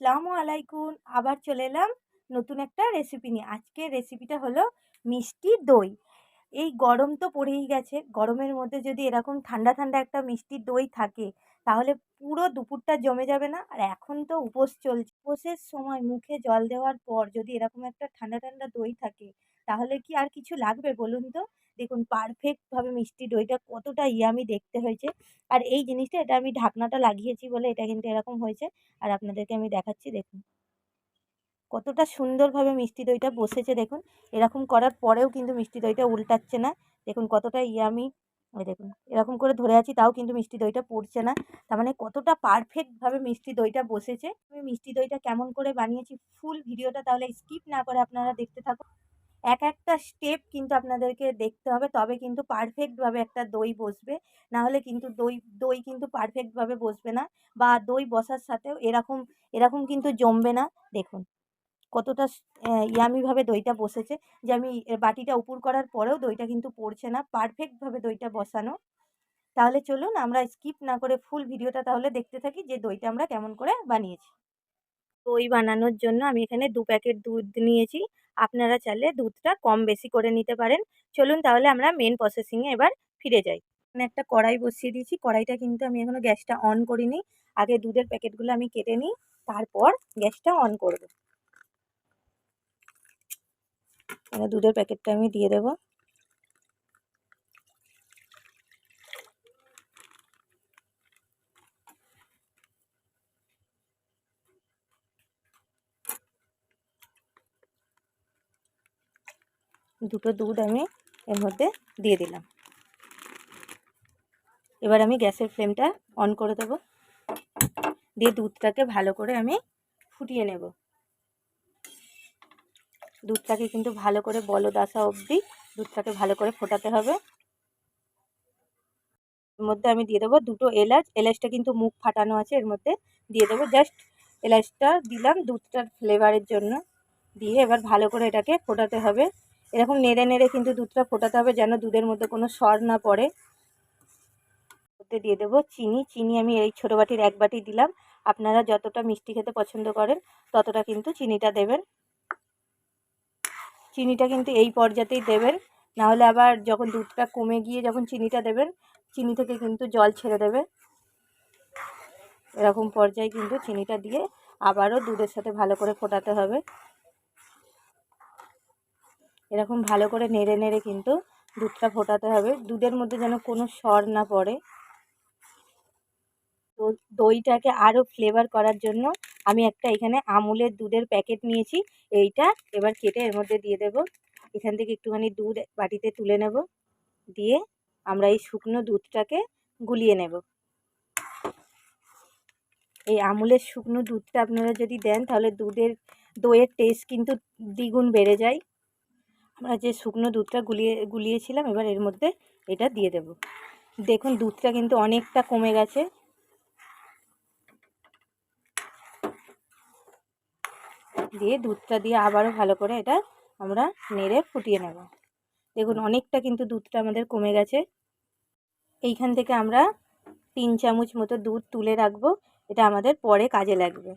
আসসালামু আলাইকুম। আবার চলে এলাম নতুন একটা রেসিপি নিয়ে। আজকে রেসিপিটা হলো মিষ্টি দই। এই গরম তো পড়েই গেছে। গরমের মধ্যে যদি এরকম ঠান্ডা ঠান্ডা একটা মিষ্টি দই থাকে তাহলে পুরো দুপুরটা জমে যাবে না? আর এখন তো উপোস চলছে। উপোসের সময় মুখে জল দেওয়ার পর যদি এরকম একটা ঠান্ডা ঠান্ডা দই থাকে, তাহলে কি আর কিছু লাগবে বলুন তো? দেখুন পারফেক্টভাবে মিষ্টি দইটা কতটা ইয়ামি দেখতে হয়েছে। আর এই জিনিসটা, এটা আমি ঢাকনাটা লাগিয়েছি বলে এটা কিন্তু এরকম হয়েছে। আর আপনাদেরকে আমি দেখাচ্ছি, দেখুন। কতটা সুন্দরভাবে মিষ্টি দইটা বসেছে, দেখুন। এরকম করার পরেও কিন্তু মিষ্টি দইটা উল্টাচ্ছে না। দেখুন, কতটা ইয়ামি ওই দেখুন, এরকম করে ধরে আছি, তাও কিন্তু মিষ্টি দইটা পড়ছে না। তার মানে কতটা পারফেক্টভাবে মিষ্টি দইটা বসেছে। আমি মিষ্টি দইটা কেমন করে বানিয়েছি ফুল ভিডিওটা তাহলে স্কিপ না করে আপনারা দেখতে থাকুন। এক একটা স্টেপ কিন্তু আপনাদেরকে দেখতে হবে, তবে কিন্তু পারফেক্টভাবে একটা দই বসবে। না হলে কিন্তু দই দই কিন্তু পারফেক্টভাবে বসবে না, বা দই বসার সাথেও এরকম এরকম কিন্তু জমবে না। দেখুন। কতটা ইয়ামিভাবে দইটা বসেছে যে আমি বাটিটা উপুর করার পরেও দইটা কিন্তু পড়ছে না পারফেক্টভাবে দইটা বসানো। তাহলে চলুন আমরা স্কিপ না করে ফুল ভিডিওটা তাহলে দেখতে থাকি যে দইটা আমরা কেমন করে বানিয়েছি। দই বানানোর জন্য আমি এখানে দু প্যাকেট দুধ নিয়েছি, আপনারা চাইলে দুধটা কম বেশি করে নিতে পারেন। চলুন তাহলে আমরা মেন প্রসেসিংয়ে এবার ফিরে যাই। এখানে একটা কড়াই বসিয়ে দিয়েছি, কড়াইটা কিন্তু আমি এখনও গ্যাসটা অন করিনি। আগে দুধের প্যাকেটগুলো আমি কেটে নিই, তারপর গ্যাসটা অন করব। এবার দুধের প্যাকেটটা আমি দিয়ে দেবো। দুটো দুধ আমি এর মধ্যে দিয়ে দিলাম। এবার আমি গ্যাসের ফ্লেমটা অন করে দেবো। দিয়ে দুধটাকে ভালো করে আমি ফুটিয়ে নেব। দুধটাকে কিন্তু ভালো করে বলদ আসা অবধি। দুধটাকে ভালো করে ফোটাতে হবে। এর মধ্যে আমি দিয়ে দেবো দুটো এলাচ। এলাচটা কিন্তু মুখ ফাটানো আছে, এর মধ্যে দিয়ে দেবো জাস্ট এলাচটা দিলাম দুধটার ফ্লেভারের জন্য। দিয়ে এবার ভালো করে এটাকে ফোটাতে হবে। এরকম নেড়ে নেড়ে কিন্তু দুধটা ফোটাতে হবে যেন দুধের মধ্যে কোনো সর না পড়ে। মধ্যে দিয়ে দেবো চিনি। চিনি আমি এই ছোটো বাটির এক বাটি দিলাম। আপনারা যতটা মিষ্টি খেতে পছন্দ করেন, ততটা কিন্তু চিনিটা দেবেন। চিনিটা কিন্তু এই পর্যাতেই দেবেন। নাহলে আবার যখন দুধটা কমে গিয়ে যখন চিনিটা দেবেন, চিনি থেকে কিন্তু জল ছেড়ে দেবে এরকম পর্যায়ে কিন্তু চিনিটা দিয়ে আবারও দুধের সাথে ভালো করে ফোটাতে হবে। এরকম ভালো করে নেড়ে নেড়ে কিন্তু দুধটা ফোটাতে হবে। দুধের মধ্যে যেন কোনো সর না পড়ে। তো দইটাকে আরও ফ্লেভার করার জন্য আমি একটা এখানে আমুলের দুধের প্যাকেট নিয়েছি। এইটা এবার কেটে এর মধ্যে দিয়ে দেব। এখান থেকে একটুখানি দুধ বাটিতে তুলে নেব। দিয়ে আমরা এই শুকনো দুধটাকে গুলিয়ে নেব। এই আমুলের শুকনো দুধটা আপনারা যদি দেন তাহলে দুধের, দইয়ের টেস্ট কিন্তু দ্বিগুণ বেড়ে যায়। আমরা যে শুকনো দুধটা গুলিয়ে, গুলিয়েছিলাম এবার এর মধ্যে এটা দিয়ে দেব। দেখুন দুধটা কিন্তু অনেকটা কমে গেছে। দিয়ে দুধটা দিয়ে আবারও ভালো করে এটা আমরা নেড়ে ফুটিয়ে নেব। দেখুন, অনেকটা কিন্তু দুধটা আমাদের কমে গেছে। এইখান থেকে আমরা তিন চামচ মতো দুধ তুলে রাখব। এটা আমাদের পরে কাজে লাগবে।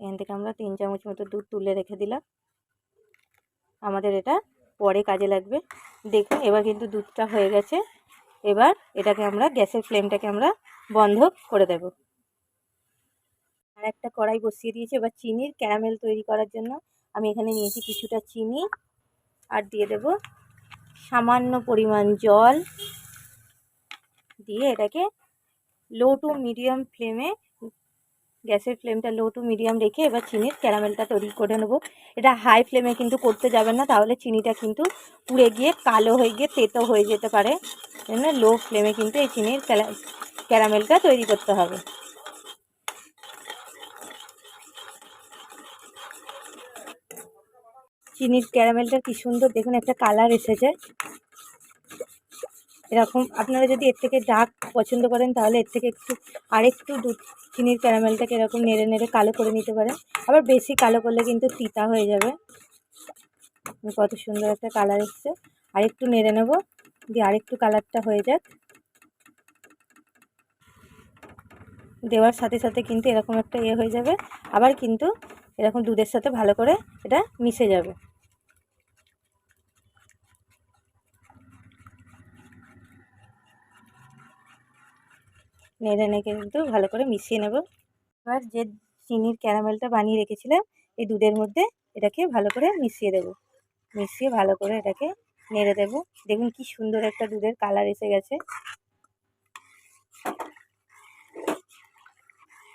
এখান থেকে আমরা তিন চামচ মতো দুধ তুলে রেখে দিলাম। আমাদের এটা পরে কাজে লাগবে। দেখুন, এবার কিন্তু দুধটা হয়ে গেছে। এবার এটাকে আমরা গ্যাসের ফ্লেমটাকে আমরা বন্ধ করে দেব। আর একটা কড়াই বসিয়ে দিয়েছি। এবার চিনির ক্যারামেল তৈরি করার জন্য আমি এখানে নিয়েছি কিছুটা চিনি আর দিয়ে দেব সামান্য পরিমাণ জল। দিয়ে এটাকে লো টু মিডিয়াম ফ্লেমে গ্যাসের ফ্লেমটা লো টু মিডিয়াম রেখে এবার চিনির ক্যারামেলটা তৈরি করে নেব। এটা হাই ফ্লেমে কিন্তু করতে যাবেন না, তাহলে চিনিটা কিন্তু পুড়ে গিয়ে কালো হয়ে গিয়ে তেতো হয়ে যেতে পারে। লো ফ্লেমে কিন্তু এই চিনির ক্যারামেলটা তৈরি করতে হবে। চিনির ক্যারামেলটা কি সুন্দর। দেখুন, একটা কালার এসেছে। এরকম, আপনারা যদি এর থেকে ডার্ক পছন্দ করেন, তাহলে এর থেকে একটু, আরেকটু দুধ চিনির ক্যারামেলটাকে এরকম নেড়ে নেড়ে কালো করে নিতে পারেন। আবার বেশি কালো করলে কিন্তু তিতা হয়ে যাবে। কত সুন্দর একটা কালার এসছে। আরেকটু নেড়ে নেব, দিয়ে আরেকটু কালারটা হয়ে যাক। দেওয়ার সাথে সাথে কিন্তু এরকম একটা ইয়ে হয়ে যাবে। আবার কিন্তু এরকম দুধের সাথে ভালো করে এটা মিশে যাবে। নেড়ে নেড়ে কিন্তু ভালো করে মিশিয়ে নেব। এবার যে চিনির ক্যারামেলটা বানিয়ে রেখেছিলাম, এই দুধের মধ্যে এটাকে ভালো করে মিশিয়ে দেব। মিশিয়ে ভালো করে এটাকে নেড়ে দেব। দেখুন কি সুন্দর একটা দুধের কালার এসে গেছে।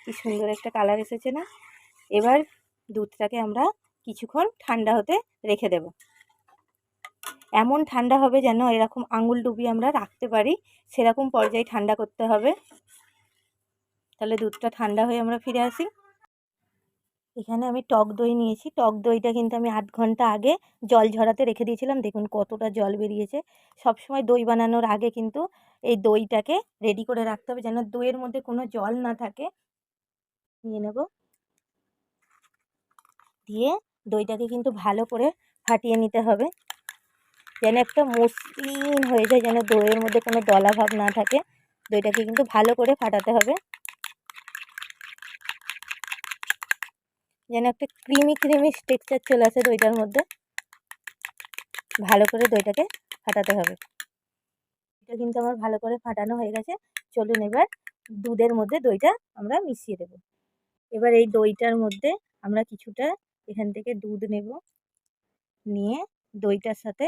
কি সুন্দর একটা কালার এসেছে না? এবার দুধটাকে আমরা কিছুক্ষণ ঠান্ডা হতে রেখে দেব। এমন ঠান্ডা হবে যেন এরকম আঙুল ডুবিয়ে আমরা রাখতে পারি, সেরকম পর্যায়ে ঠান্ডা করতে হবে। তাহলে দুধটা ঠান্ডা হয়ে আমরা ফিরে আসি। এখানে আমি টক দই নিয়েছি। টক দইটা কিন্তু আমি আধ ঘণ্টা আগে জল ঝরাতে রেখে দিয়েছিলাম। দেখুন কতটা জল বেরিয়েছে। সবসময় দই বানানোর আগে কিন্তু এই দইটাকে রেডি করে রাখতে হবে যেন দইয়ের মধ্যে কোনো জল না থাকে। নিয়ে নেব। দিয়ে দইটাকে কিন্তু ভালো করে ফাটিয়ে নিতে হবে। যেন একটা মসৃণ হয়ে যায়, যেন দইয়ের মধ্যে কোনো দলা ভাব না থাকে। দইটাকে কিন্তু ভালো করে ফাটাতে হবে। যেন একটা ক্রিমি ক্রিমি টেক্সচার চলে আসে দইটার মধ্যে। ভালো করে দইটাকে ফাটাতে হবে। এটা কিন্তু আমার ভালো করে ফাটানো হয়ে গেছে। চলুন এবার দুধের মধ্যে দইটা আমরা মিশিয়ে দেব। এবার এই দইটার মধ্যে আমরা কিছুটা এখান থেকে দুধ নেব। নিয়ে দইটার সাথে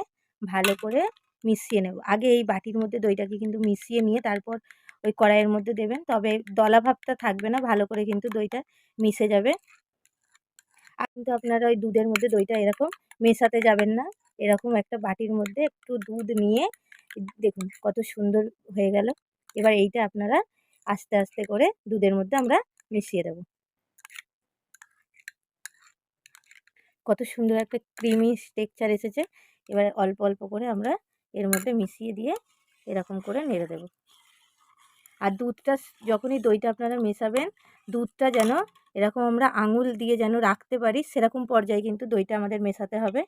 ভালো করে মিশিয়ে নেব। আগে এই বাটির মধ্যে দইটাকে কিন্তু মিশিয়ে নিয়ে তারপর ওই কড়াইয়ের মধ্যে দেবেন। তবে দলা ভাবটা থাকবে না, ভালো করে কিন্তু দইটা মিশে যাবে। কিন্তু আপনারা ওই দুধের মধ্যে দইটা এরকম মেশাতে যাবেন না। এরকম একটা বাটির মধ্যে একটু দুধ নিয়ে দেখুন কত সুন্দর হয়ে গেল। এবার এইটা আপনারা আস্তে আস্তে করে দুধের মধ্যে আমরা মিশিয়ে দেব। কত সুন্দর একটা ক্রিমি টেক্সচার এসেছে। এবার অল্প অল্প করে আমরা এর মধ্যে মিশিয়ে দিয়ে এরকম করে নেড়ে দেব। আর দুধটা যখনই দইটা আপনারা মেশাবেন, দুধটা যেন এরকম আমরা আঙুল দিয়ে যেন রাখতে পারি, সেরকম পর্যায়ে কিন্তু দইটা আমাদের মেশাতে হবে।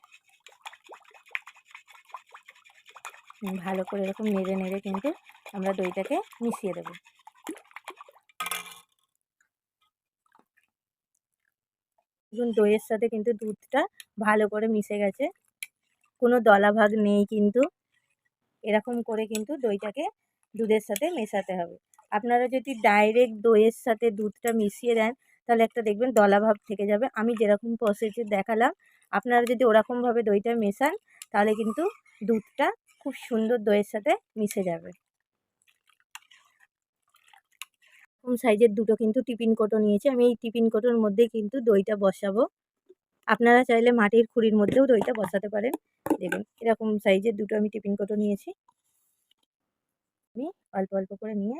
ভালো করে এরকম নেড়ে নেড়ে কিন্তু আমরা দইটাকে মিশিয়ে দেব। দইয়ের সাথে কিন্তু দুধটা ভালো করে মিশে গেছে। কোনো দলাভাগ নেই কিন্তু। এরকম করে কিন্তু দইটাকে দুধের সাথে মেশাতে হবে। আপনারা যদি ডাইরেক্ট দইয়ের সাথে দুধটা মিশিয়ে দেন, তাহলে একটা দেখবেন দলাভাব থেকে যাবে। আমি যেরকম প্রসেসে দেখালাম, আপনারা যদি ওরকমভাবে দইটা মেশান, তাহলে কিন্তু দুধটা খুব সুন্দর দইয়ের সাথে মিশে যাবে। সাইজের দুটো কিন্তু টিফিন কোটো নিয়েছি। আমি এই টিফিন কোটোর মধ্যে কিন্তু দইটা বসাবো। আপনারা চাইলে মাটির খুঁড়ির মধ্যেও দইটা বসাতে পারেন। দেখুন, এরকম সাইজের দুটো আমি টিফিন কোটো নিয়েছি। আমি অল্প অল্প করে নিয়ে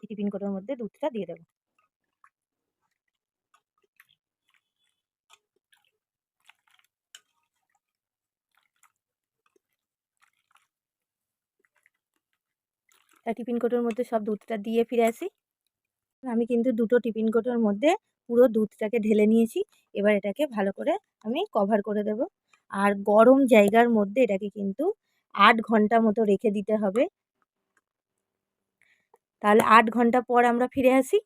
টিফিন কোটোর মধ্যে দুধটা দিয়ে দেবো। টিফিন কোটোর মধ্যে সব দুধটা দিয়ে ফিরে আসি। আমি কিন্তু দুটো টিফিন কোটোর মধ্যে পুরো দুধটাকে ঢেলে নিয়েছি। এবার এটাকে ভালো করে আমি কভার করে দেব। আর গরম জায়গার মধ্যে এটাকে কিন্তু আট ঘণ্টা মতো রেখে দিতে হবে। তাহলে আট ঘণ্টা পর আমরা ফিরে আসি।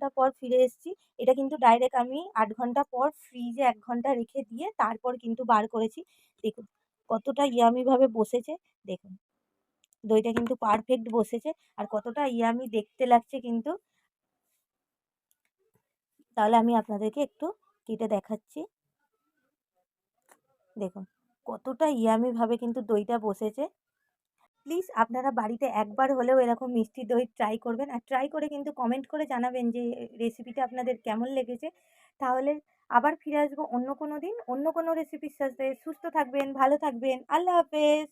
ঘণ্টা পর ফিরে এসেছি। এটা কিন্তু ডাইরেক্ট আমি আট ঘণ্টা পর ফ্রিজে এক ঘণ্টা রেখে দিয়ে তারপর কিন্তু বার করেছি। দেখুন কতটা ইয়ামিভাবে বসেছে। দেখুন। দইটা কিন্তু পারফেক্ট বসেছে। আর কতটা ইয়ামি দেখতে লাগছে কিন্তু। তাহলে আমি আপনাদেরকে একটু কেটে দেখাচ্ছি। দেখুন, কতটা ইয়ামিভাবে কিন্তু দইটা বসেছে। প্লিজ আপনারা বাড়িতে একবার হলেও এরকম মিষ্টি দই ট্রাই করবেন। আর ট্রাই করে কিন্তু কমেন্ট করে জানাবেন যে রেসিপিটা আপনাদের কেমন লেগেছে। তাহলে আবার ফিরে আসব অন্য কোনো দিন, অন্য কোনো রেসিপির সাথে। সুস্থ থাকবেন, ভালো থাকবেন। আল্লাহ হাফেজ!